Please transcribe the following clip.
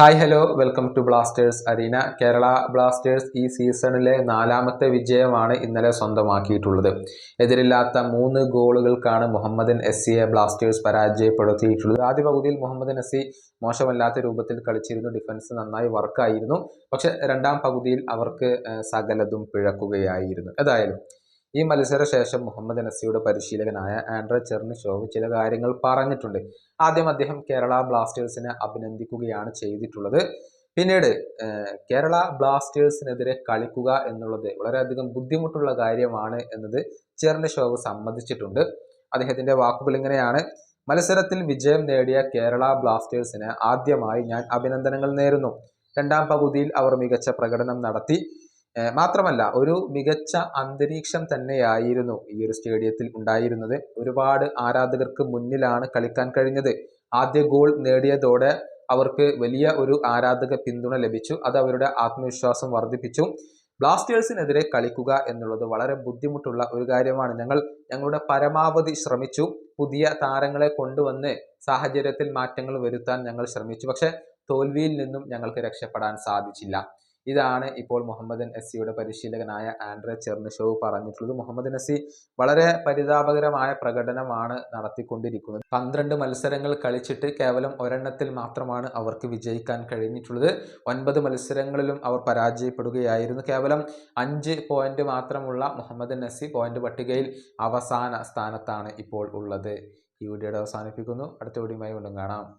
Hi hello welcome to blasters arena Kerala blasters ഈ സീസണിലെ നാലാമത്തെ വിജയമാണ് ഇന്നലെ സ്വന്തമാക്കിയിട്ടുള്ളത്. എതിരില്ലാത്ത മൂന്ന് ഗോളുകൾക്കാണ് മുഹമ്മദൻ എസ് സിയെ ബ്ലാസ്റ്റേഴ്സ് പരാജയപ്പെടുത്തിയിട്ടുള്ളത്. ആദ്യ പകുതിയിൽ മുഹമ്മദൻ എസ് സി മോശമല്ലാത്ത രൂപത്തിൽ കളിച്ചിരുന്നു. ഡിഫൻസ് നന്നായി വർക്കായിരുന്നു പക്ഷെ രണ്ടാം പകുതിയിൽ അവർക്ക് സകലതും പിഴക്കുകയായിരുന്നു. ഏതായാലും ഈ മത്സര ശേഷം മുഹമ്മദ് നസിയുടെ പരിശീലകനായ ആൻഡ്ര ചെർണിഷോവ് ചില കാര്യങ്ങൾ പറഞ്ഞിട്ടുണ്ട്. ആദ്യം അദ്ദേഹം കേരള ബ്ലാസ്റ്റേഴ്സിനെ അഭിനന്ദിക്കുകയാണ് ചെയ്തിട്ടുള്ളത്. പിന്നീട് കേരള ബ്ലാസ്റ്റേഴ്സിനെതിരെ കളിക്കുക എന്നുള്ളത് വളരെയധികം ബുദ്ധിമുട്ടുള്ള കാര്യമാണ് എന്നത് ചെർണിഷോവ് സമ്മതിച്ചിട്ടുണ്ട്. അദ്ദേഹത്തിന്റെ വാക്കുകൾ ഇങ്ങനെയാണ്. മത്സരത്തിൽ വിജയം നേടിയ കേരള ബ്ലാസ്റ്റേഴ്സിന് ആദ്യമായി ഞാൻ അഭിനന്ദനങ്ങൾ നേരുന്നു. രണ്ടാം പകുതിയിൽ അവർ മികച്ച പ്രകടനം നടത്തി. മാത്രമല്ല ഒരു മികച്ച അന്തരീക്ഷം തന്നെയായിരുന്നു ഈ ഒരു സ്റ്റേഡിയത്തിൽ ഉണ്ടായിരുന്നത്. ഒരുപാട് ആരാധകർക്ക് മുന്നിലാണ് കളിക്കാൻ കഴിഞ്ഞത്. ആദ്യ ഗോൾ നേടിയതോടെ അവർക്ക് വലിയ ഒരു ആരാധക പിന്തുണ ലഭിച്ചു. അത് അവരുടെ ആത്മവിശ്വാസം വർദ്ധിപ്പിച്ചു. ബ്ലാസ്റ്റേഴ്സിനെതിരെ കളിക്കുക എന്നുള്ളത് വളരെ ബുദ്ധിമുട്ടുള്ള ഒരു കാര്യമാണ്. ഞങ്ങൾ ഞങ്ങളുടെ പരമാവധി ശ്രമിച്ചു. പുതിയ താരങ്ങളെ കൊണ്ടുവന്ന് സാഹചര്യത്തിൽ മാറ്റങ്ങൾ വരുത്താൻ ഞങ്ങൾ ശ്രമിച്ചു. പക്ഷെ തോൽവിയിൽ നിന്നും ഞങ്ങൾക്ക് രക്ഷപ്പെടാൻ സാധിച്ചില്ല. ഇതാണ് ഇപ്പോൾ മുഹമ്മദ് നസിയുടെ പരിശീലകനായ ആൻഡ്രെ ചെർണിഷോവ് പറഞ്ഞിട്ടുള്ളത്. മുഹമ്മദ് നസി വളരെ പരിതാപകരമായ പ്രകടനമാണ് നടത്തിക്കൊണ്ടിരിക്കുന്നത്. പന്ത്രണ്ട് മത്സരങ്ങൾ കളിച്ചിട്ട് കേവലം ഒരെണ്ണത്തിൽ മാത്രമാണ് അവർക്ക് വിജയിക്കാൻ കഴിഞ്ഞിട്ടുള്ളത്. ഒൻപത് മത്സരങ്ങളിലും അവർ പരാജയപ്പെടുകയായിരുന്നു. കേവലം അഞ്ച് പോയിന്റ് മാത്രമുള്ള മുഹമ്മദ് നസി പോയിന്റ് പട്ടികയിൽ അവസാന സ്ഥാനത്താണ് ഇപ്പോൾ ഉള്ളത്. ഈ വീഡിയോയുടെ അവസാനിപ്പിക്കുന്നു. അടുത്ത വീഡിയോയുമായി വീണ്ടും കാണാം.